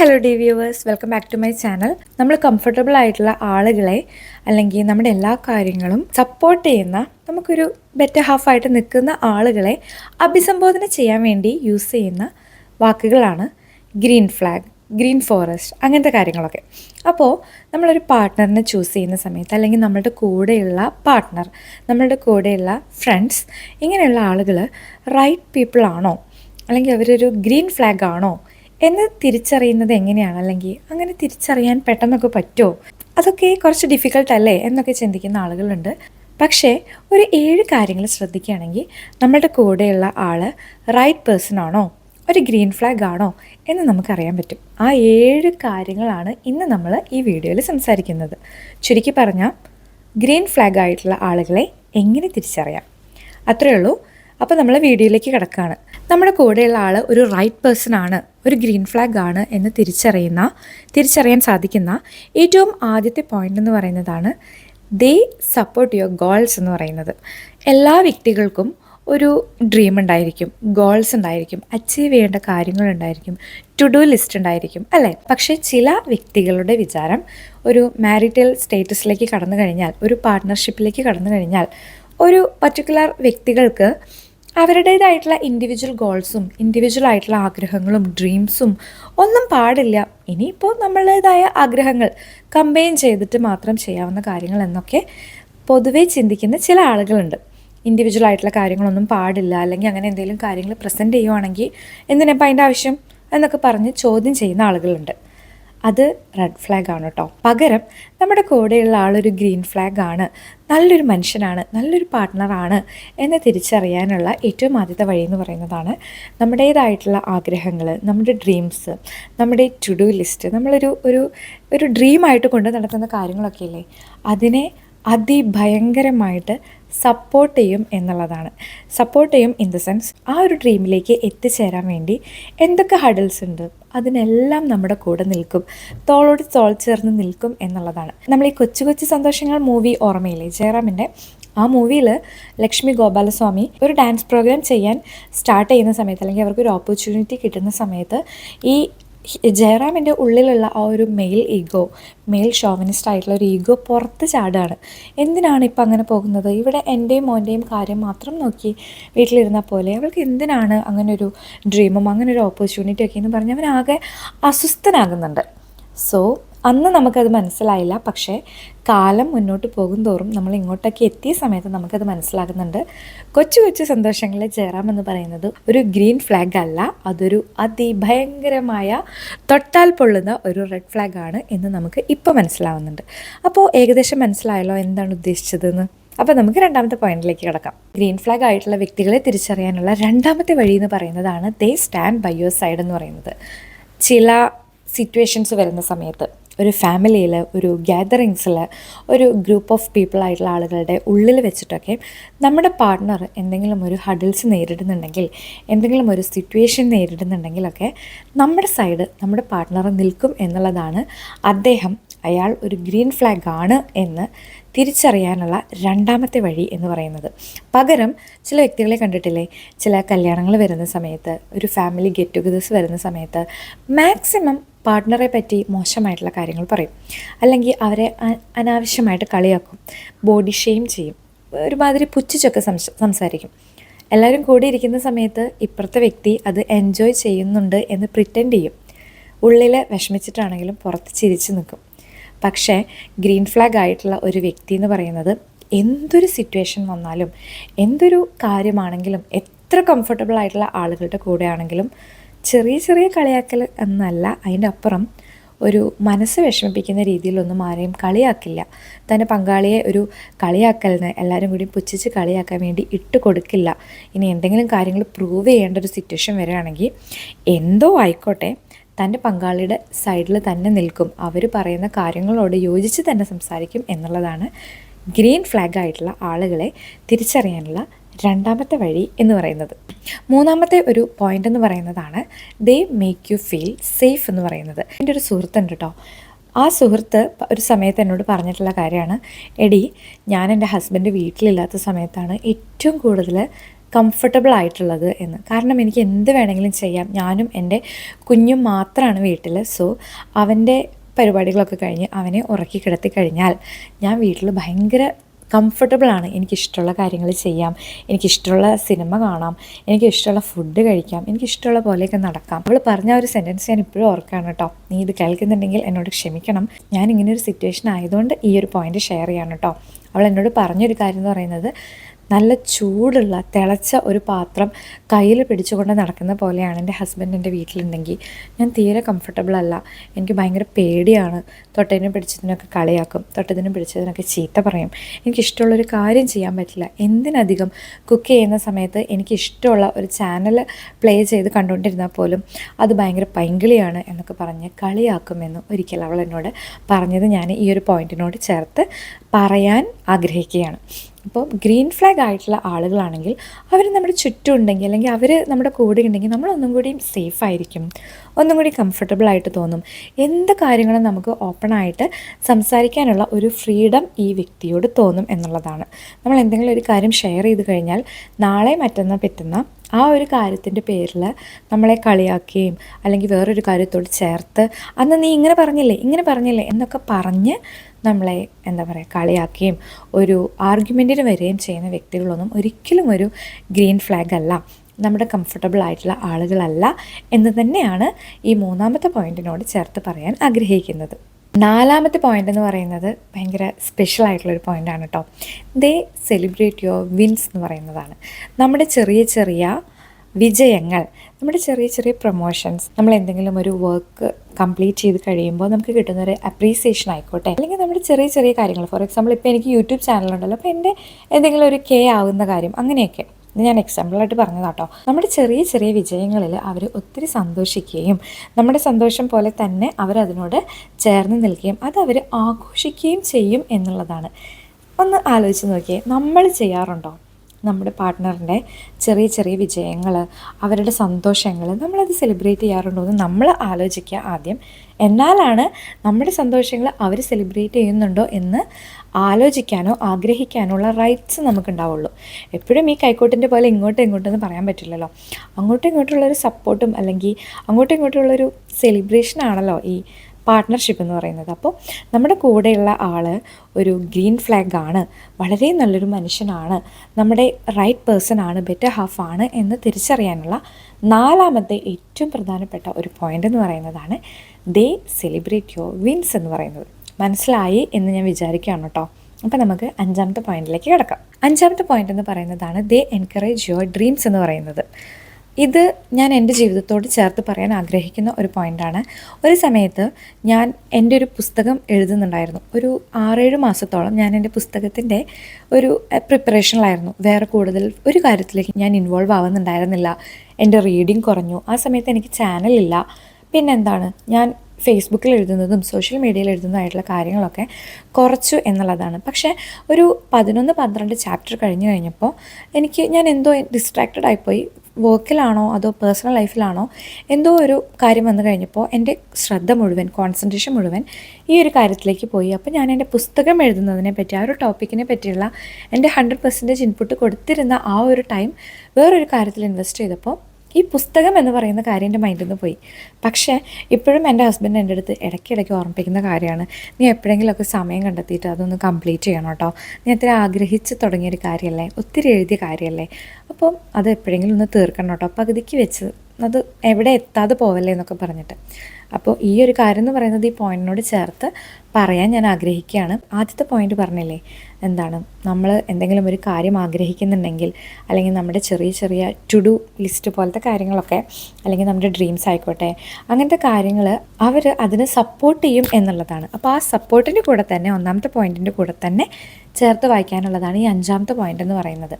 Hello the viewers welcome back to my channel. നമ്മൾ comfortable ആയിട്ടുള്ള ആളുകളെ അല്ലെങ്കിൽ നമ്മുടെ എല്ലാ കാര്യങ്ങളും സപ്പോർട്ട് ചെയ്യുന്ന നമുക്കൊരു ബെറ്റർ ഹാഫായിട്ട് നിൽക്കുന്ന ആളുകളെ അഭിസംബോധന ചെയ്യാൻ വേണ്ടി യൂസ് ചെയ്യുന്ന വാക്കുകളാണ് ഗ്രീൻ ഫ്ലാഗ് ഗ്രീൻ ഫോറസ്റ്റ് അങ്ങനത്തെ കാര്യങ്ങളൊക്കെ. അപ്പോൾ നമ്മളൊരു പാർട്ട്ണറിനെ ചൂസ് ചെയ്യുന്ന സമയത്ത് അല്ലെങ്കിൽ നമ്മളുടെ കൂടെയുള്ള പാർട്ട്ണർ നമ്മളുടെ കൂടെയുള്ള ഫ്രണ്ട്സ് ഇങ്ങനെയുള്ള ആളുകൾ റൈറ്റ് പീപ്പിൾ ആണോ? അല്ലെങ്കിൽ അവരൊരു ഗ്രീൻ ഫ്ലാഗ് ആണോ? എന്ന് തിരിച്ചറിയുന്നത് എങ്ങനെയാണ്? അല്ലെങ്കിൽ അങ്ങനെ തിരിച്ചറിയാൻ പെട്ടെന്നൊക്കെ പറ്റുമോ? അതൊക്കെ കുറച്ച് ഡിഫിക്കൽട്ട് അല്ലേ? എന്നൊക്കെ ചിന്തിക്കുന്ന ആളുകളുണ്ട്. പക്ഷേ ഒരു ഏഴ് കാര്യങ്ങൾ ശ്രദ്ധിക്കുകയാണെങ്കിൽ നമ്മളുടെ കൂടെയുള്ള ആൾ റൈറ്റ് പേഴ്സൺ ആണോ? ഒരു ഗ്രീൻ ഫ്ലാഗ് ആണോ? എന്ന് നമുക്കറിയാൻ പറ്റും. ആ ഏഴ് കാര്യങ്ങളാണ് ഇന്ന് നമ്മൾ ഈ വീഡിയോയിൽ സംസാരിക്കുന്നത്. ചുരുക്കി പറഞ്ഞാൽ ഗ്രീൻ ഫ്ലാഗ് ആയിട്ടുള്ള ആളുകളെ എങ്ങനെ തിരിച്ചറിയാം? അത്രയേ ഉള്ളൂ. അപ്പോൾ നമ്മൾ വീഡിയോയിലേക്ക് കിടക്കുകയാണ് നമ്മുടെ കൂടെയുള്ള ആൾ ഒരു റൈറ്റ് പേഴ്സൺ ആണ് ഒരു ഗ്രീൻ ഫ്ലാഗ് ആണ് എന്ന് തിരിച്ചറിയുന്ന തിരിച്ചറിയാൻ സാധിക്കുന്ന ഏറ്റവും ആദ്യത്തെ പോയിന്റ് എന്ന് പറയുന്നതാണ് ദേ സപ്പോർട്ട് യുവർ ഗോൾസ് എന്ന് പറയുന്നത്. എല്ലാ വ്യക്തികൾക്കും ഒരു ഡ്രീം ഉണ്ടായിരിക്കും ഗോൾസ് ഉണ്ടായിരിക്കും അച്ചീവ് ചെയ്യേണ്ട കാര്യങ്ങളുണ്ടായിരിക്കും ടു ഡു ലിസ്റ്റ് ഉണ്ടായിരിക്കും അല്ലേ? പക്ഷേ ചില വ്യക്തികളുടെ വിചാരം ഒരു മാരിറ്റൽ സ്റ്റേറ്റസിലേക്ക് കടന്നു കഴിഞ്ഞാൽ ഒരു പാർട്ട്ണർഷിപ്പിലേക്ക് കടന്നു കഴിഞ്ഞാൽ ഒരു പർട്ടിക്കുലർ വ്യക്തികൾക്ക് അവരുടേതായിട്ടുള്ള ഇൻഡിവിജ്വൽ ഗോൾസും ഇൻഡിവിജ്വൽ ആയിട്ടുള്ള ആഗ്രഹങ്ങളും ഡ്രീംസും ഒന്നും പാടില്ല. ഇനിയിപ്പോൾ നമ്മളുടേതായ ആഗ്രഹങ്ങൾ കമ്പൈൻ ചെയ്തിട്ട് മാത്രം ചെയ്യാവുന്ന കാര്യങ്ങൾ എന്നൊക്കെ പൊതുവേ ചിന്തിക്കുന്ന ചില ആളുകളുണ്ട്. ഇൻഡിവിജ്വൽ ആയിട്ടുള്ള കാര്യങ്ങളൊന്നും പാടില്ല അല്ലെങ്കിൽ അങ്ങനെ എന്തെങ്കിലും കാര്യങ്ങൾ പ്രസന്റ് ചെയ്യുവാണെങ്കിൽ എന്തിനാ അതിന്റെ ആവശ്യം എന്നൊക്കെ പറഞ്ഞ് ചോദ്യം ചെയ്യുന്ന ആളുകളുണ്ട്. അത് റെഡ് ഫ്ലാഗ് ആണ് കേട്ടോ പകരം നമ്മുടെ കൂടെയുള്ള ആളൊരു ഗ്രീൻ ഫ്ലാഗ് ആണ്. നല്ലൊരു മനുഷ്യനാണ് നല്ലൊരു പാർട്ട്ണറാണ് എന്ന് തിരിച്ചറിയാനുള്ള ഏറ്റവും ആദ്യത്തെ വഴി എന്ന് പറയുന്നതാണ് നമ്മുടേതായിട്ടുള്ള ആഗ്രഹങ്ങൾ നമ്മുടെ ഡ്രീംസ് നമ്മുടെ ടു ഡു ലിസ്റ്റ് നമ്മളൊരു ഒരു ഒരു ഡ്രീമായിട്ട് കൊണ്ട് നടക്കുന്ന കാര്യങ്ങളൊക്കെ ഇല്ലേ? അതിനെ അതിഭയങ്കരമായിട്ട് സപ്പോർട്ട് ചെയ്യും എന്നുള്ളതാണ്. സപ്പോർട്ട് ചെയ്യും ഇൻ ദ സെൻസ് ആ ഒരു ഡ്രീമിലേക്ക് എത്തിച്ചേരാൻ വേണ്ടി എന്തൊക്കെ ഹഡിൽസ് ഉണ്ട്? അതിനെല്ലാം നമ്മുടെ കൂടെ നിൽക്കും. തോളോട് തോൾ ചേർന്ന് നിൽക്കും എന്നുള്ളതാണ്. നമ്മൾ ഈ കൊച്ചു കൊച്ചു സന്തോഷങ്ങൾ മൂവി ഓർമ്മയില്ലേ? ജയറാമിന്റെ ആ മൂവിയിൽ ലക്ഷ്മി ഗോപാലസ്വാമി ഒരു ഡാൻസ് പ്രോഗ്രാം ചെയ്യാൻ സ്റ്റാർട്ട് ചെയ്യുന്ന സമയത്ത് അല്ലെങ്കിൽ അവർക്ക് ഒരു ഓപ്പർച്യൂണിറ്റി കിട്ടുന്ന സമയത്ത് ഈ ജയറാമിന്റെ ഉള്ളിലുള്ള ആ ഒരു മെയിൽ ഈഗോ മെയിൽ ഷോവനിസ്റ്റ് ആയിട്ടുള്ള ഒരു ഈഗോ പുറത്ത് ചാടുകയാണ് എന്തിനാണ് ഇപ്പം അങ്ങനെ പോകുന്നത്? ഇവിടെ എന്റെയും മോന്റെയും കാര്യം മാത്രം നോക്കി വീട്ടിലിരുന്ന പോലെ അവൾക്ക് എന്തിനാണ് അങ്ങനെ ഒരു ഡ്രീമും അങ്ങനെ ഒരു ഓപ്പർച്യൂണിറ്റി ഒക്കെ എന്ന് പറഞ്ഞ് അവനാകെ അസ്വസ്ഥനാകുന്നുണ്ട്. സോ അന്ന് നമുക്കത് മനസ്സിലായില്ല. പക്ഷേ കാലം മുന്നോട്ട് പോകും തോറും നമ്മൾ ഇങ്ങോട്ടൊക്കെ എത്തിയ സമയത്ത് നമുക്കത് മനസ്സിലാകുന്നുണ്ട്. കൊച്ചു കൊച്ചു സന്തോഷങ്ങളിൽ ചേരാമെന്ന് പറയുന്നത് ഒരു ഗ്രീൻ ഫ്ലാഗ് അല്ല. അതൊരു അതിഭയങ്കരമായ തൊട്ടാൽ പൊള്ളുന്ന ഒരു റെഡ് ഫ്ലാഗ് ആണ് എന്ന് നമുക്ക് ഇപ്പോൾ മനസ്സിലാവുന്നുണ്ട്. അപ്പോൾ ഏകദേശം മനസ്സിലായല്ലോ എന്താണ് ഉദ്ദേശിച്ചതെന്ന്? അപ്പോൾ നമുക്ക് രണ്ടാമത്തെ പോയിന്റിലേക്ക് കിടക്കാം. ഗ്രീൻ ഫ്ലാഗ് ആയിട്ടുള്ള വ്യക്തികളെ തിരിച്ചറിയാനുള്ള രണ്ടാമത്തെ വഴി എന്ന് പറയുന്നതാണ് they stand by your side എന്ന് പറയുന്നത്. ചില സിറ്റുവേഷൻസ് വരുന്ന സമയത്ത് ഒരു ഫാമിലിയിൽ ഒരു ഗ്യാതറിങ്സിൽ ഒരു ഗ്രൂപ്പ് ഓഫ് പീപ്പിൾ ആയിട്ടുള്ള ആളുകളുടെ ഉള്ളിൽ വെച്ചിട്ടൊക്കെ നമ്മുടെ പാർട്ട്ണർ എന്തെങ്കിലും ഒരു ഹഡിൽസ് നേരിടുന്നുണ്ടെങ്കിൽ എന്തെങ്കിലും ഒരു സിറ്റുവേഷൻ നേരിടുന്നുണ്ടെങ്കിലൊക്കെ നമ്മുടെ സൈഡ് നമ്മുടെ പാർട്ട്ണർ നിൽക്കും എന്നുള്ളതാണ് അദ്ദേഹം അയാൾ ഒരു ഗ്രീൻ ഫ്ലാഗ് ആണ് എന്ന് തിരിച്ചറിയാനുള്ള രണ്ടാമത്തെ വഴി എന്ന് പറയുന്നത്. പകരം ചില വ്യക്തികളെ കണ്ടിട്ടില്ലേ? ചില കല്യാണങ്ങൾ വരുന്ന സമയത്ത് ഒരു ഫാമിലി ഗെറ്റ് ടുഗദേഴ്സ് വരുന്ന സമയത്ത് മാക്സിമം പാർട്ട്ണറെ പറ്റി മോശമായിട്ടുള്ള കാര്യങ്ങൾ പറയും. അല്ലെങ്കിൽ അവരെ അനാവശ്യമായിട്ട് കളിയാക്കും. ബോഡി ഷെയിം ചെയ്യും. ഒരുമാതിരി പുച്ഛിച്ചൊക്കെ സംസാരിക്കും. എല്ലാവരും കൂടി ഇരിക്കുന്ന സമയത്ത് ഇപ്പുറത്തെ വ്യക്തി അത് എൻജോയ് ചെയ്യുന്നുണ്ട് എന്ന് പ്രിറ്റൻഡ് ചെയ്യും. ഉള്ളിൽ വിഷമിച്ചിട്ടാണെങ്കിലും പുറത്ത് ചിരിച്ചു നിൽക്കും. പക്ഷേ ഗ്രീൻ ഫ്ലാഗ് ആയിട്ടുള്ള ഒരു വ്യക്തി എന്ന് പറയുന്നത് എന്തൊരു സിറ്റുവേഷൻ വന്നാലും എന്തൊരു കാര്യമാണെങ്കിലും എത്ര കംഫർട്ടബിൾ ആയിട്ടുള്ള ആളുകളുടെ കൂടെ ആണെങ്കിലും ചെറിയ ചെറിയ കളിയാക്കൽ എന്നല്ല അതിന്റെ അപ്പുറം ഒരു മനസ്സ് വിഷമിപ്പിക്കുന്ന രീതിയിലൊന്നും ആരെയും കളിയാക്കില്ല. തന്റെ പങ്കാളിയെ ഒരു കളിയാക്കലിന് എല്ലാവരും കൂടി പുച്ഛിച്ച് കളിയാക്കാൻ വേണ്ടി ഇട്ട് കൊടുക്കില്ല. ഇനി എന്തെങ്കിലും കാര്യങ്ങൾ പ്രൂവ് ചെയ്യേണ്ട ഒരു സിറ്റുവേഷൻ വരികയാണെങ്കിൽ എന്തോ ആയിക്കോട്ടെ തന്റെ പങ്കാളിയുടെ സൈഡിൽ തന്നെ നിൽക്കും. അവർ പറയുന്ന കാര്യങ്ങളോട് യോജിച്ച് തന്നെ സംസാരിക്കും എന്നുള്ളതാണ് ഗ്രീൻ ഫ്ലാഗ് ആയിട്ടുള്ള ആളുകളെ തിരിച്ചറിയാനുള്ള രണ്ടാമത്തെ വഴി എന്ന് പറയുന്നത്. മൂന്നാമത്തെ ഒരു പോയിന്റ് എന്ന് പറയുന്നതാണ് they make you feel safe എന്ന് പറയുന്നത്. എന്റെ ഒരു സുഹൃത്തുണ്ട് കേട്ടോ ആ സുഹൃത്ത് ഒരു സമയത്ത് എന്നോട് പറഞ്ഞിട്ടുള്ള കാര്യമാണ്. എടി ഞാൻ എന്റെ ഹസ്ബൻഡ് വീട്ടിലില്ലാത്ത സമയത്താണ് ഏറ്റവും കൂടുതൽ കംഫർട്ടബിൾ ആയിട്ടുള്ളത് എന്ന്. കാരണം എനിക്ക് എന്ത് വേണമെങ്കിലും ചെയ്യാം. ഞാനും എന്റെ കുഞ്ഞും മാത്രമാണ് വീട്ടിൽ. സോ അവന്റെ പരിപാടികളൊക്കെ കഴിഞ്ഞ് അവനെ ഉറക്കി കിടത്തി കഴിഞ്ഞാൽ ഞാൻ വീട്ടിൽ ഭയങ്കര കംഫർട്ടബിളാണ് എനിക്കിഷ്ടമുള്ള കാര്യങ്ങൾ ചെയ്യാം. എനിക്കിഷ്ടമുള്ള സിനിമ കാണാം. എനിക്കിഷ്ടമുള്ള ഫുഡ് കഴിക്കാം. എനിക്കിഷ്ടമുള്ള പോലെയൊക്കെ നടക്കാം. അവൾ പറഞ്ഞ ഒരു സെന്റൻസ് ഞാൻ ഇപ്പോഴും ഓർക്കുകയാണ് കേട്ടോ. നീ ഇത് കേൾക്കുന്നുണ്ടെങ്കിൽ എന്നോട് ക്ഷമിക്കണം. ഞാൻ ഇങ്ങനെ ഒരു സിറ്റുവേഷൻ ആയതുകൊണ്ട് ഈ ഒരു പോയിന്റ് ഷെയർ ചെയ്യാണ് കേട്ടോ. അവൾ എന്നോട് പറഞ്ഞൊരു കാര്യം എന്ന് പറയുന്നത് നല്ല ചൂടുള്ള തിളച്ച ഒരു പാത്രം കയ്യിൽ പിടിച്ചുകൊണ്ട് നടക്കുന്ന പോലെയാണ് എന്റെ ഹസ്ബൻഡ് എന്റെ വീട്ടിലുണ്ടെങ്കിൽ. ഞാൻ തീരെ കംഫർട്ടബിൾ അല്ല. എനിക്ക് ഭയങ്കര പേടിയാണ്. തൊട്ടതിനും പിടിച്ചതിനൊക്കെ കളിയാക്കും. തൊട്ടതിനും പിടിച്ചതിനൊക്കെ ചീത്ത പറയും. എനിക്കിഷ്ടമുള്ളൊരു കാര്യം ചെയ്യാൻ പറ്റില്ല. എന്തിനധികം കുക്ക് ചെയ്യുന്ന സമയത്ത് എനിക്കിഷ്ടമുള്ള ഒരു ചാനൽ പ്ലേ ചെയ്ത് കണ്ടുകൊണ്ടിരുന്നാൽ പോലും അത് ഭയങ്കര പൈങ്കിളിയാണ് എന്നൊക്കെ പറഞ്ഞ് കളിയാക്കുമെന്ന് ഒരിക്കൽ അവൾ എന്നോട് പറഞ്ഞത് ഞാൻ ഈ ഒരു പോയിന്റിനോട് ചേർത്ത് പറയാൻ ആഗ്രഹിക്കുകയാണ്. അപ്പോൾ ഗ്രീൻ ഫ്ലാഗ് ആയിട്ടുള്ള ആളുകളാണെങ്കിൽ അവർ നമ്മുടെ ചുറ്റും ഉണ്ടെങ്കിൽ അല്ലെങ്കിൽ അവർ നമ്മുടെ കൂടെ ഉണ്ടെങ്കിൽ നമ്മൾ ഒന്നും കൂടി സേഫ് ആയിരിക്കും. ഒന്നും കൂടി കംഫർട്ടബിൾ ആയിട്ട് തോന്നും. എന്ത് കാര്യങ്ങളും നമുക്ക് ഓപ്പൺ ആയിട്ട് സംസാരിക്കാനുള്ള ഒരു ഫ്രീഡം ഈ വ്യക്തിയോട് തോന്നും എന്നുള്ളതാണ്. നമ്മൾ എന്തെങ്കിലും ഒരു കാര്യം ഷെയർ ചെയ്ത് കഴിഞ്ഞാൽ നാളെ മറ്റന്നാൾ പറ്റുന്ന ആ ഒരു കാര്യത്തിന്റെ പേരിൽ നമ്മളെ കളിയാക്കുകയും അല്ലെങ്കിൽ വേറൊരു കാര്യത്തോട് ചേർത്ത് അന്ന് നീ ഇങ്ങനെ പറഞ്ഞില്ലേ ഇങ്ങനെ പറഞ്ഞില്ലേ എന്നൊക്കെ പറഞ്ഞ് നമ്മളെ എന്താ പറയുക കളിയാക്കുകയും ഒരു ആർഗ്യുമെന്റിന് വരികയും ചെയ്യുന്ന വ്യക്തികളൊന്നും ഒരിക്കലും ഒരു ഗ്രീൻ ഫ്ലാഗ് അല്ല. നമ്മുടെ കംഫർട്ടബിൾ ആയിട്ടുള്ള ആളുകളല്ല എന്ന് തന്നെയാണ് ഈ മൂന്നാമത്തെ പോയിന്റിനോട് ചേർത്ത് പറയാൻ ആഗ്രഹിക്കുന്നത്. നാലാമത്തെ പോയിന്റ് എന്ന് പറയുന്നത് ഭയങ്കര സ്പെഷ്യൽ ആയിട്ടുള്ളൊരു പോയിന്റാണ് കേട്ടോ ദേ സെലിബ്രേറ്റ് യുവർ വിൻസ് എന്ന് പറയുന്നതാണ്. നമ്മുടെ ചെറിയ ചെറിയ വിജയങ്ങൾ. നമ്മുടെ ചെറിയ ചെറിയ പ്രൊമോഷൻസ് നമ്മൾ എന്തെങ്കിലും ഒരു വർക്ക് കംപ്ലീറ്റ് ചെയ്ത് കഴിയുമ്പോൾ നമുക്ക് കിട്ടുന്ന ഒരു അപ്രീസിയേഷൻ ആയിക്കോട്ടെ. അല്ലെങ്കിൽ നമ്മുടെ ചെറിയ ചെറിയ കാര്യങ്ങൾ ഫോർ എക്സാമ്പിൾ ഇപ്പോൾ എനിക്ക് യൂട്യൂബ് ചാനലുണ്ടല്ലോ അപ്പോൾ എന്റെ എന്തെങ്കിലും ഒരു കെ ആവുന്ന കാര്യം അങ്ങനെയൊക്കെ. ഞാൻ എക്സാമ്പിളായിട്ട് പറഞ്ഞതാട്ടോ. നമ്മുടെ ചെറിയ ചെറിയ വിജയങ്ങളിൽ അവർ ഒത്തിരി സന്തോഷിക്കുകയും നമ്മുടെ സന്തോഷം പോലെ തന്നെ അവരതിനോട് ചേർന്ന് നിൽക്കുകയും അത് അവർ ആഘോഷിക്കുകയും ചെയ്യും എന്നുള്ളതാണ്. ഒന്ന് ആലോചിച്ച് നോക്കിയേ നമ്മൾ ചെയ്യാറുണ്ടോ? നമ്മുടെ പാർട്ട്ണറിന്റെ ചെറിയ ചെറിയ വിജയങ്ങൾ അവരുടെ സന്തോഷങ്ങൾ നമ്മളത് സെലിബ്രേറ്റ് ചെയ്യാറുണ്ടോ. എന്ന് നമ്മൾ ആലോചിക്കുക ആദ്യം എന്നാലാണ് നമ്മുടെ സന്തോഷങ്ങൾ അവർ സെലിബ്രേറ്റ് ചെയ്യുന്നുണ്ടോ എന്ന് ആലോചിക്കാനോ ആഗ്രഹിക്കാനോ ഉള്ള റൈറ്റ്സ് നമുക്കുണ്ടാവുള്ളൂ. എപ്പോഴും ഈ കൈക്കോട്ടിന്റെ പോലെ ഇങ്ങോട്ടും ഇങ്ങോട്ടും പറയാൻ പറ്റില്ലല്ലോ. അങ്ങോട്ടും ഇങ്ങോട്ടുള്ളൊരു സപ്പോർട്ടും അല്ലെങ്കിൽ അങ്ങോട്ടും ഇങ്ങോട്ടുള്ളൊരു സെലിബ്രേഷൻ ആണല്ലോ ഈ പാർട്ട്ണർഷിപ്പ് എന്ന് പറയുന്നത്. അപ്പോൾ നമ്മുടെ കൂടെയുള്ള ആൾ ഒരു ഗ്രീൻ ഫ്ലാഗ് ആണ്. വളരെ നല്ലൊരു മനുഷ്യനാണ്. നമ്മുടെ റൈറ്റ് പേഴ്സൺ ആണ് ബെറ്റർ ഹാഫ് ആണ് എന്ന് തിരിച്ചറിയാനുള്ള നാലാമത്തെ ഏറ്റവും പ്രധാനപ്പെട്ട ഒരു പോയിന്റ് എന്ന് പറയുന്നതാണ് ദേ സെലിബ്രേറ്റ് യുവർ വിൻസ് എന്ന് പറയുന്നത്. മനസ്സിലായി എന്ന് ഞാൻ വിചാരിക്കുകയാണ് കേട്ടോ. അപ്പോൾ നമുക്ക് അഞ്ചാമത്തെ പോയിന്റിലേക്ക് കിടക്കാം. അഞ്ചാമത്തെ പോയിന്റ് എന്ന് പറയുന്നതാണ് ദേ എൻകറേജ് യുവർ ഡ്രീംസ് എന്ന് പറയുന്നത്. ഇത് ഞാൻ എന്റെ ജീവിതത്തോട് ചേർത്ത് പറയാൻ ആഗ്രഹിക്കുന്ന ഒരു പോയിന്റാണ് ഒരു സമയത്ത് ഞാൻ എന്റെ ഒരു പുസ്തകം എഴുതുന്നുണ്ടായിരുന്നു. ഒരു ആറേഴ് മാസത്തോളം ഞാൻ എന്റെ പുസ്തകത്തിന്റെ ഒരു പ്രിപ്പറേഷനിലായിരുന്നു വേറെ കൂടുതൽ ഒരു കാര്യത്തിലേക്ക് ഞാൻ ഇൻവോൾവ് ആവുന്നുണ്ടായിരുന്നില്ല. എന്റെ റീഡിങ് കുറഞ്ഞു. ആ സമയത്ത് എനിക്ക് ചാനലില്ല പിന്നെന്താണ്? ഞാൻ ഫേസ്ബുക്കിൽ എഴുതുന്നതും സോഷ്യൽ മീഡിയയിൽ എഴുതുന്നതായിട്ടുള്ള കാര്യങ്ങളൊക്കെ കുറച്ചു എന്നുള്ളതാണ്. പക്ഷേ ഒരു പതിനൊന്ന് പന്ത്രണ്ട് ചാപ്റ്റർ കഴിഞ്ഞ് കഴിഞ്ഞപ്പോൾ എനിക്ക് ഞാൻ എന്തോ ഡിസ്ട്രാക്റ്റഡ് ആയിപ്പോയി. വർക്കിലാണോ അതോ പേഴ്സണൽ ലൈഫിലാണോ എന്തോ ഒരു കാര്യം വന്നു കഴിഞ്ഞപ്പോൾ എന്റെ ശ്രദ്ധ മുഴുവൻ കോൺസെൻട്രേഷൻ മുഴുവൻ ഈ ഒരു കാര്യത്തിലേക്ക് പോയി. അപ്പോൾ ഞാൻ എന്റെ പുസ്തകം എഴുതുന്നതിനെ പറ്റി ആ ഒരു ടോപ്പിക്കിനെ പറ്റിയുള്ള എന്റെ ഹൺഡ്രഡ് പെർസെന്റേജ് ഇൻപുട്ട് കൊടുത്തിരുന്ന ആ ഒരു ടൈം വേറൊരു കാര്യത്തിൽ ഇൻവെസ്റ്റ് ചെയ്തപ്പോൾ ഈ പുസ്തകം എന്ന് പറയുന്ന കാര്യം എന്റെ മൈൻഡിൽ നിന്ന് പോയി. പക്ഷേ ഇപ്പോഴും എന്റെ ഹസ്ബൻഡ് എന്റെ അടുത്ത് ഇടയ്ക്കിടയ്ക്ക് ഓർമ്മിപ്പിക്കുന്ന കാര്യമാണ്. നീ എപ്പോഴെങ്കിലുമൊക്കെ സമയം കണ്ടെത്തിയിട്ട് അതൊന്ന് കംപ്ലീറ്റ് ചെയ്യണം കേട്ടോ. നീ അത്ര ആഗ്രഹിച്ച് തുടങ്ങിയൊരു കാര്യമല്ലേ? ഒത്തിരി എഴുതിയ കാര്യമല്ലേ? അപ്പം അത് എപ്പോഴെങ്കിലും ഒന്ന് തീർക്കണം കേട്ടോ. പകുതിക്ക് വെച്ച് അത് എവിടെ എത്താതെ പോവല്ലേ എന്നൊക്കെ പറഞ്ഞിട്ട്. അപ്പോൾ ഈ ഒരു കാര്യം എന്ന് പറയുന്നത് ഈ പോയിന്റിനോട് ചേർത്ത് പറയാൻ ഞാൻ ആഗ്രഹിക്കുകയാണ്. ആദ്യത്തെ പോയിന്റ് പറഞ്ഞില്ലേ? എന്താണ്? നമ്മൾ എന്തെങ്കിലും ഒരു കാര്യം ആഗ്രഹിക്കുന്നുണ്ടെങ്കിൽ അല്ലെങ്കിൽ നമ്മുടെ ചെറിയ ചെറിയ ടു ഡു ലിസ്റ്റ് പോലത്തെ കാര്യങ്ങളൊക്കെ അല്ലെങ്കിൽ നമ്മുടെ ഡ്രീംസ് ആയിക്കോട്ടെ അങ്ങനത്തെ കാര്യങ്ങൾ അവർ അതിനെ സപ്പോർട്ട് ചെയ്യും എന്നുള്ളതാണ്. അപ്പോൾ ആ സപ്പോർട്ടിന്റെ കൂടെ തന്നെ ഒന്നാമത്തെ പോയിന്റിന്റെ കൂടെ തന്നെ ചേർത്ത് വായിക്കാനുള്ളതാണ് ഈ അഞ്ചാമത്തെ പോയിന്റ് എന്ന് പറയുന്നത്.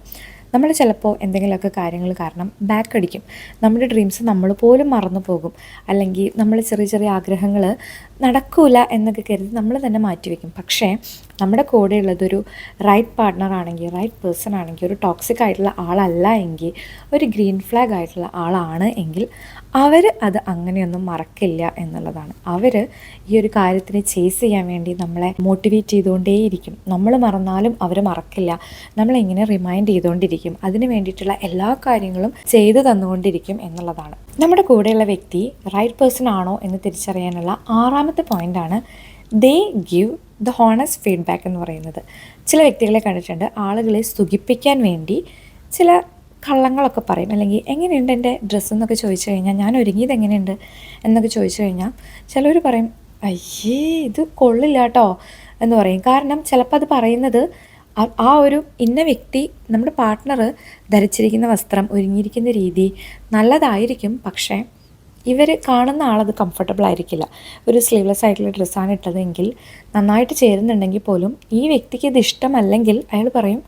നമ്മൾ ചിലപ്പോൾ എന്തെങ്കിലുമൊക്കെ കാര്യങ്ങൾ കാരണം ബാക്ക് അടിക്കും. നമ്മുടെ ഡ്രീംസ് നമ്മൾ പോലും മറന്നു പോകും അല്ലെങ്കിൽ നമ്മൾ ചെറിയ ചെറിയ ആഗ്രഹങ്ങൾ നടക്കൂല എന്നൊക്കെ കരുതി നമ്മൾ തന്നെ മാറ്റിവെക്കും പക്ഷേ നമ്മുടെ കൂടെ ഉള്ളതൊരു റൈറ്റ് പാർട്ട്ണർ ആണെങ്കിൽ റൈറ്റ് പേഴ്സൺ ആണെങ്കിൽ ഒരു ടോക്സിക് ആയിട്ടുള്ള ആളല്ല എങ്കിൽ ഒരു ഗ്രീൻ ഫ്ലാഗ് ആയിട്ടുള്ള ആളാണ് എങ്കിൽ അവർ അത് അങ്ങനെയൊന്നും മറക്കില്ല എന്നുള്ളതാണ്. അവർ ഈ ഒരു കാര്യത്തിനെ ചേസ് ചെയ്യാൻ വേണ്ടി നമ്മളെ മോട്ടിവേറ്റ് ചെയ്തുകൊണ്ടേയിരിക്കും. നമ്മൾ മറന്നാലും അവർ മറക്കില്ല. നമ്മളിങ്ങനെ റിമൈൻഡ് ചെയ്തുകൊണ്ടിരിക്കും. അതിന് വേണ്ടിയിട്ടുള്ള എല്ലാ കാര്യങ്ങളും ചെയ്തു തന്നുകൊണ്ടിരിക്കും എന്നുള്ളതാണ്. നമ്മുടെ കൂടെയുള്ള വ്യക്തി റൈറ്റ് പേഴ്സൺ ആണോ എന്ന് തിരിച്ചറിയാനുള്ള ആറാമത്തെ പോയിന്റാണ് they give the honest feedback എന്ന് പറയുന്നത്. ചില വ്യക്തികളെ കണ്ടിട്ടുണ്ട് ആളുകളെ സുഖിപ്പിക്കാൻ വേണ്ടി ചില കള്ളങ്ങളൊക്കെ പറയും. അല്ലെങ്കിൽ എങ്ങനെയുണ്ട് എന്റെ ഡ്രസ്സ് എന്നൊക്കെ ചോദിച്ചു കഴിഞ്ഞാൽ ഞാൻ ഒരുങ്ങിയത് എങ്ങനെയുണ്ട്? എന്നൊക്കെ ചോദിച്ചു കഴിഞ്ഞാൽ ചിലർ പറയും അയ്യേ ഇത് കൊള്ളില്ല കേട്ടോ എന്ന് പറയും. കാരണം ചിലപ്പോൾ അത് പറയുന്നത് ആ- ഒരു ഇന്ന വ്യക്തി നമ്മുടെ പാർട്ട്ണർ ധരിച്ചിരിക്കുന്ന വസ്ത്രം ഒരുങ്ങിയിരിക്കുന്ന രീതി നല്ലതായിരിക്കും. പക്ഷേ ഇവർ കാണുന്ന ആളത് കംഫർട്ടബിൾ ആയിരിക്കില്ല. ഒരു സ്ലീവ്ലെസ് ആയിട്ടുള്ള ഡ്രസ്സാണ് ഇട്ടതെങ്കിൽ നന്നായിട്ട് ചേരുന്നുണ്ടെങ്കിൽ പോലും ഈ വ്യക്തിക്ക് ഇത് ഇഷ്ടമല്ലെങ്കിൽ അയാൾ പറയും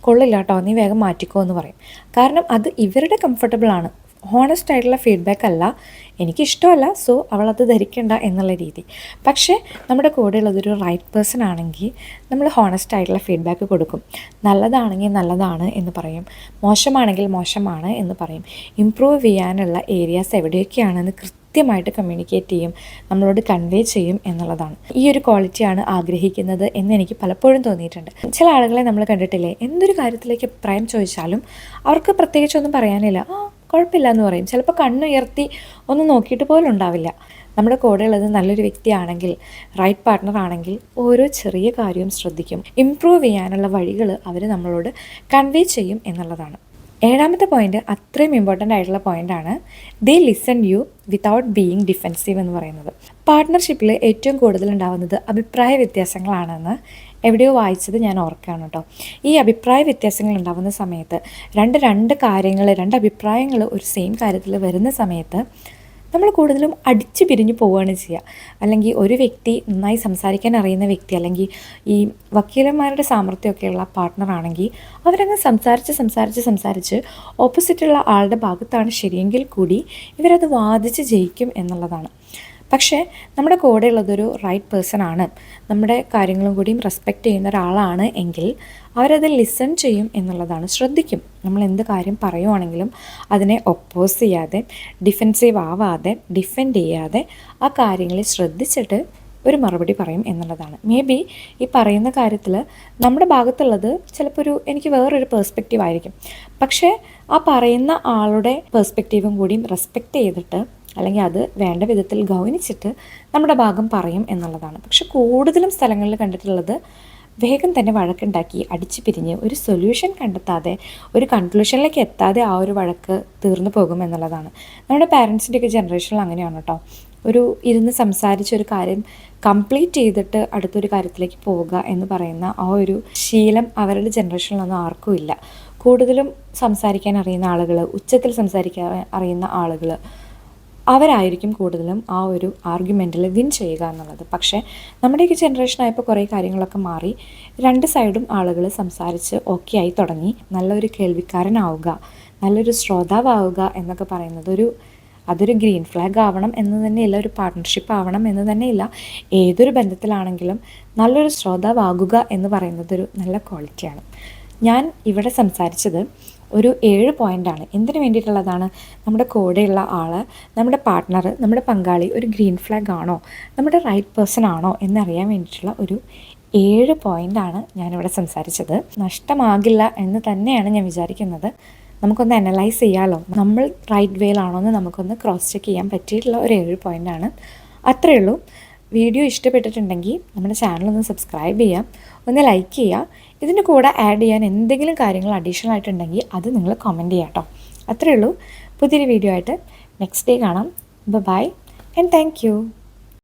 കൊള്ളില്ല കേട്ടോ നീ വേഗം മാറ്റിക്കോ എന്ന് പറയും. കാരണം അത് ഇവരുടെ കംഫർട്ടബിൾ ആണ്. ഹോണസ്റ്റ് ആയിട്ടുള്ള ഫീഡ്ബാക്ക് അല്ല. എനിക്കിഷ്ടമല്ല സോ അവളത് ധരിക്കണ്ട എന്നുള്ള രീതി. പക്ഷേ നമ്മുടെ കൂടെ കൂടെയുള്ളതൊരു റൈറ്റ് പേഴ്സൺ ആണെങ്കിൽ നമ്മൾ ഹോണസ്റ്റ് ആയിട്ടുള്ള ഫീഡ്ബാക്ക് കൊടുക്കും. നല്ലതാണെങ്കിൽ നല്ലതാണ് എന്ന് പറയും. മോശമാണെങ്കിൽ മോശമാണ് എന്ന് പറയും. ഇമ്പ്രൂവ് ചെയ്യാനുള്ള ഏരിയാസ് എവിടെയൊക്കെയാണെന്ന് കൃത്യമായിട്ട് കമ്മ്യൂണിക്കേറ്റ് ചെയ്യും നമ്മളോട് കൺവേ ചെയ്യും എന്നുള്ളതാണ്. ഈ ഒരു ക്വാളിറ്റിയാണ് ആഗ്രഹിക്കുന്നത് എന്ന് എനിക്ക് പലപ്പോഴും തോന്നിയിട്ടുണ്ട്. ചില ആളുകളെ നമ്മൾ കണ്ടിട്ടില്ലേ? എന്തൊരു കാര്യത്തിലേക്ക് അഭിപ്രായം ചോദിച്ചാലും അവർക്ക് പ്രത്യേകിച്ചൊന്നും പറയാനില്ല. കുഴപ്പമില്ല എന്ന് പറയും. ചിലപ്പോൾ കണ്ണുയർത്തി ഒന്ന് നോക്കിയിട്ട് പോലും ഉണ്ടാവില്ല. നമ്മുടെ കൂടെ ഉള്ളത് നല്ലൊരു വ്യക്തിയാണെങ്കിൽ റൈറ്റ് പാർട്ട്ണർ ആണെങ്കിൽ ഓരോ ചെറിയ കാര്യവും ശ്രദ്ധിക്കും. ഇമ്പ്രൂവ് ചെയ്യാനുള്ള വഴികൾ അവർ നമ്മളോട് കൺവേ ചെയ്യും എന്നുള്ളതാണ്. ഏഴാമത്തെ പോയിന്റ് അത്രയും ഇമ്പോർട്ടന്റ് ആയിട്ടുള്ള പോയിന്റാണ് they listen you without being defensive എന്ന് പറയുന്നത്. പാർട്ട്ണർഷിപ്പിൽ ഏറ്റവും കൂടുതൽ ഉണ്ടാകുന്നത് അഭിപ്രായ വ്യത്യാസങ്ങളാണെന്ന് എവിടെയോ വായിച്ചത് ഞാൻ ഓർക്കുകയാണ് കേട്ടോ. ഈ അഭിപ്രായ വ്യത്യാസങ്ങൾ ഉണ്ടാകുന്ന സമയത്ത് രണ്ട് രണ്ട് കാര്യങ്ങൾ രണ്ട് അഭിപ്രായങ്ങൾ ഒരു സെയിം കാര്യത്തിൽ വരുന്ന സമയത്ത് നമ്മൾ കൂടുതലും അടിച്ചു പിരിഞ്ഞു പോവുകയാണ് ചെയ്യുക. അല്ലെങ്കിൽ ഒരു വ്യക്തി നന്നായി സംസാരിക്കാൻ അറിയുന്ന വ്യക്തി അല്ലെങ്കിൽ ഈ വക്കീലന്മാരുടെ സാമർഥ്യമൊക്കെയുള്ള പാർട്ട്ണർ ആണെങ്കിൽ അവരങ്ങ് സംസാരിച്ച് സംസാരിച്ച് സംസാരിച്ച് ഓപ്പോസിറ്റുള്ള ആളുടെ ഭാഗത്താണ് ശരിയെങ്കിൽ കൂടി ഇവരത് വാദിച്ച് ജയിക്കും എന്നുള്ളതാണ്. പക്ഷേ നമ്മുടെ കൂടെ ഉള്ളതൊരു റൈറ്റ് പേഴ്സൺ ആണ്. നമ്മുടെ കാര്യങ്ങളും കൂടിയും റെസ്പെക്റ്റ് ചെയ്യുന്ന ഒരാളാണ് എങ്കിൽ അവരത് ലിസൺ ചെയ്യും എന്നുള്ളതാണ്. ശ്രദ്ധിക്കും. നമ്മൾ എന്ത് കാര്യം പറയുവാണെങ്കിലും അതിനെ ഒപ്പോസ് ചെയ്യാതെ ഡിഫെൻസീവ് ആവാതെ ഡിഫെൻഡ് ചെയ്യാതെ ആ കാര്യങ്ങളെ ശ്രദ്ധിച്ചിട്ട് ഒരു മറുപടി പറയും എന്നുള്ളതാണ്. മേ ബി ഈ പറയുന്ന കാര്യത്തിൽ നമ്മുടെ ഭാഗത്തുള്ളത് ചിലപ്പോൾ ഒരു എനിക്ക് വേറൊരു പേഴ്സ്പെക്റ്റീവ് ആയിരിക്കും. പക്ഷേ ആ പറയുന്ന ആളുടെ പേഴ്സ്പെക്റ്റീവും കൂടിയും റെസ്പെക്റ്റ് ചെയ്തിട്ട് അല്ലെങ്കിൽ അത് വേണ്ട വിധത്തിൽ ഗൗനിച്ചിട്ട് നമ്മുടെ ഭാഗം പറയും എന്നുള്ളതാണ്. പക്ഷെ കൂടുതലും സ്ഥലങ്ങളിൽ കണ്ടിട്ടുള്ളത് വേഗം തന്നെ വഴക്കുണ്ടാക്കി അടിച്ചു പിരിഞ്ഞ് ഒരു സൊല്യൂഷൻ കണ്ടെത്താതെ ഒരു കൺക്ലൂഷനിലേക്ക് എത്താതെ ആ ഒരു വഴക്ക് തീർന്നു പോകും എന്നുള്ളതാണ്. നമ്മുടെ പാരൻസിന്റെയൊക്കെ ജനറേഷനിൽ അങ്ങനെയാണ് കേട്ടോ. ഒരു ഇരുന്ന് സംസാരിച്ച ഒരു കാര്യം കംപ്ലീറ്റ് ചെയ്തിട്ട് അടുത്തൊരു കാര്യത്തിലേക്ക് പോവുക എന്ന് പറയുന്ന ആ ഒരു ശീലം അവരുടെ ജനറേഷനിലൊന്നും ആർക്കും ഇല്ല. കൂടുതലും സംസാരിക്കാൻ അറിയുന്ന ആളുകൾ ഉച്ചത്തിൽ സംസാരിക്കാൻ അറിയുന്ന ആളുകൾ അവരായിരിക്കും കൂടുതലും ആ ഒരു ആർഗ്യുമെന്റിൽ വിൻ ചെയ്യുക എന്നുള്ളത്. പക്ഷേ നമ്മുടെയൊക്കെ ജനറേഷനായപ്പോൾ കുറേ കാര്യങ്ങളൊക്കെ മാറി. രണ്ട് സൈഡും ആളുകൾ സംസാരിച്ച് ഓക്കെ ആയി തുടങ്ങി. നല്ലൊരു കേൾവിക്കാരനാവുക നല്ലൊരു ശ്രോതാവാവുക എന്നൊക്കെ പറയുന്നത് ഒരു അതൊരു ഗ്രീൻ ഫ്ലാഗ് ആവണം എന്ന് തന്നെയില്ല ഒരു പാർട്ട്ണർഷിപ്പ് ആവണം എന്ന് തന്നെയില്ല. ഏതൊരു ബന്ധത്തിലാണെങ്കിലും നല്ലൊരു ശ്രോതാവാകുക എന്ന് പറയുന്നത് ഒരു നല്ല ക്വാളിറ്റിയാണ് ഞാൻ ഇവിടെ സംസാരിച്ചത് ഒരു ഏഴ് പോയിന്റാണ് എന്തിനു വേണ്ടിയിട്ടുള്ളതാണ്? നമ്മുടെ കൂടെയുള്ള ആൾ നമ്മുടെ പാർട്ട്ണർ നമ്മുടെ പങ്കാളി ഒരു ഗ്രീൻ ഫ്ലാഗ് ആണോ? നമ്മുടെ റൈറ്റ് പേഴ്സൺ ആണോ? എന്നറിയാൻ വേണ്ടിയിട്ടുള്ള ഒരു ഏഴ് പോയിന്റാണ് ഞാനിവിടെ സംസാരിച്ചത്. നഷ്ടമാകില്ല എന്ന് തന്നെയാണ് ഞാൻ വിചാരിക്കുന്നത്. നമുക്കൊന്ന് അനലൈസ് ചെയ്യാമല്ലോ നമ്മൾ റൈറ്റ് വേയിലാണോ എന്ന് നമുക്കൊന്ന് ക്രോസ് ചെക്ക് ചെയ്യാൻ പറ്റിയിട്ടുള്ള ഒരു ഏഴ് പോയിന്റാണ് അത്രയേ ഉള്ളൂ. വീഡിയോ ഇഷ്ടപ്പെട്ടിട്ടുണ്ടെങ്കിൽ നമ്മുടെ ചാനൽ ഒന്ന് സബ്സ്ക്രൈബ് ചെയ്യാം ഒന്ന് ലൈക്ക് ചെയ്യുക. ഇതിന്റെ കൂടെ ആഡ് ചെയ്യാൻ എന്തെങ്കിലും കാര്യങ്ങൾ അഡീഷണൽ ആയിട്ടുണ്ടെങ്കിൽ അത് നിങ്ങൾ കമന്റ് ചെയ്യാം കേട്ടോ അത്രയേ ഉള്ളൂ. പുതിയൊരു വീഡിയോ ആയിട്ട് നെക്സ്റ്റ് ഡേ കാണാം. Bye and thank